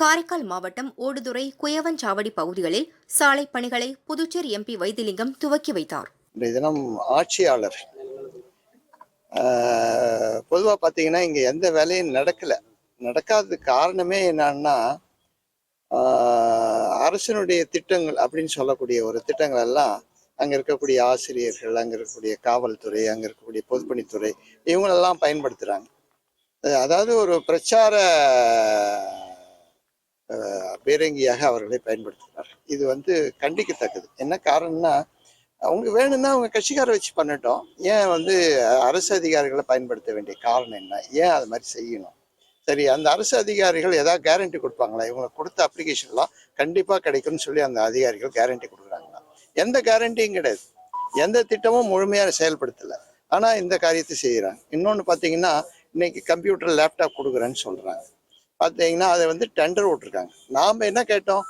காரைக்கால் மாவட்டம் ஓடுதுறை குயவஞ்சாவடி பகுதிகளில் சாலை பணிகளை புதுச்சேரி எம்பி வைத்திலிங்கம் துவக்கி வைத்தார். தினம் ஆட்சியாளர் பொதுவாக பார்த்தீங்கன்னா இங்கே எந்த வேலையும் நடக்கலை. நடக்காததுக்கு காரணமே என்னன்னா ஆஹ், அரசினுடைய திட்டங்கள் அப்படின்னு சொல்லக்கூடிய ஒரு திட்டங்கள் எல்லாம் அங்கே இருக்கக்கூடிய ஆசிரியர்கள் அங்கே இருக்கக்கூடிய காவல்துறை அங்கே இருக்கக்கூடிய பொதுப்பணித்துறை இவங்களெல்லாம் பயன்படுத்துகிறாங்க அதாவது ஒரு பிரச்சார பீரங்கியாக அவர்களை பயன்படுத்துகிறார். இது வந்து கண்டிக்கத்தக்கது. என்ன காரணம்னா அவங்க வேணும்னா அவங்க கட்சிக்காரை வச்சு பண்ணட்டும். ஏன் வந்து அரசு அதிகாரிகளை பயன்படுத்த வேண்டிய காரணம் என்ன? ஏன் அது மாதிரி செய்யணும்? சரி அந்த அரசு அதிகாரிகள் ஏதாவது கேரண்டி கொடுப்பாங்களா? இவங்க கொடுத்த அப்ளிகேஷன்லாம் கண்டிப்பாக கிடைக்கும்னு சொல்லி அந்த அதிகாரிகள் கேரண்டி கொடுக்குறாங்களா எந்த கேரண்டியும் கிடையாது. எந்த திட்டமும் முழுமையாக செயல்படுத்தலை. ஆனால் இந்த காரியத்தை செய்கிறாங்க இன்னொன்று பார்த்தீங்கன்னா இன்னைக்கு கம்ப்யூட்டர் லேப்டாப் கொடுக்குறேன்னு சொல்கிறாங்க பார்த்தீங்கன்னா அதை வந்து டெண்டர் விட்ருக்காங்க நாம் என்ன கேட்டோம்?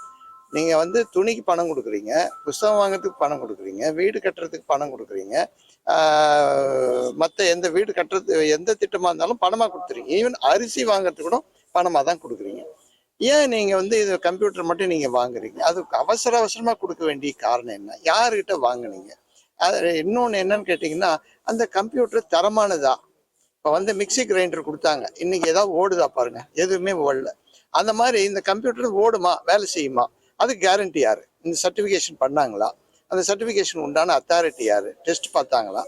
நீங்கள் வந்து துணிக்கு பணம் கொடுக்குறீங்க புஸ்தகம் வாங்குறதுக்கு பணம் கொடுக்குறீங்க வீடு கட்டுறதுக்கு பணம் கொடுக்குறீங்க மற்ற எந்த வீடு கட்டுறது எந்த திட்டமாக இருந்தாலும் பணமாக கொடுத்துறீங்க. ஈவன் அரிசி வாங்குறதுக்கு கூட பணமாக தான் கொடுக்குறீங்க. ஏன் நீங்கள் வந்து இது கம்ப்யூட்டர் மட்டும் நீங்கள் வாங்குறீங்க? அது அவசர அவசரமாக கொடுக்க வேண்டிய காரணம் என்ன? யாருக்கிட்ட வாங்கினீங்க? அது இன்னொன்று என்னன்னு கேட்டிங்கன்னா அந்த கம்ப்யூட்டர் தரமானதா? இப்போ வந்து மிக்ஸி கிரைண்டர் கொடுத்தாங்க. இன்னைக்கு ஏதாவது ஓடுதா பாருங்க. எதுவுமே ஓடல. அந்த மாதிரி இந்த கம்ப்யூட்டர் ஓடுமா? வேலை செய்யுமா? அது கேரண்டி யாரு? இந்த சர்டிஃபிகேஷன் பண்ணாங்களா? அந்த சர்டிஃபிகேஷன் உண்டான அத்தாரிட்டி யாரு? டெஸ்ட் பார்த்தாங்களா?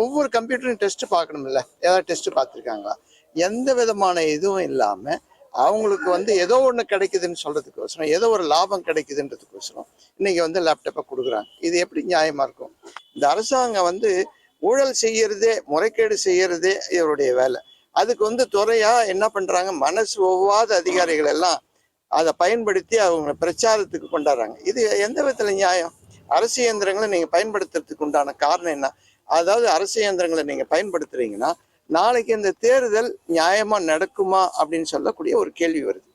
ஒவ்வொரு கம்ப்யூட்டரும் டெஸ்ட் பார்க்கணும்ல. ஏதாவது டெஸ்ட் பார்த்துருக்காங்களா? எந்த விதமான இதுவும் இல்லாமல் அவங்களுக்கு வந்து ஏதோ ஒன்று கிடைக்குதுன்னு சொல்றதுக்கோசரம் ஏதோ ஒரு லாபம் கிடைக்குதுன்றதுக்கோசரம் இன்னைக்கு வந்து லேப்டாப்பை கொடுக்குறாங்க. இது எப்படி நியாயமா இருக்கும்? இந்த அரசாங்கம் வந்து ஊழல் செய்யறதே முறைகேடு செய்யறதே இவருடைய வேலை. அதுக்கு வந்து துறையா என்ன பண்றாங்க? மனசு ஒவ்வாத அதிகாரிகள் எல்லாம் அதை பயன்படுத்தி அவங்க பிரச்சாரத்துக்கு கொண்டாடுறாங்க. இது எந்த விதத்துல நியாயம்? அரசு இயந்திரங்களை நீங்க பயன்படுத்துறதுக்கு உண்டான காரணம் என்ன? அதாவது அரசு இயந்திரங்களை நீங்க பயன்படுத்துறீங்கன்னா நாளைக்கு இந்த தேர்தல் நியாயமா நடக்குமா அப்படின்னு சொல்லக்கூடிய ஒரு கேள்வி வருது.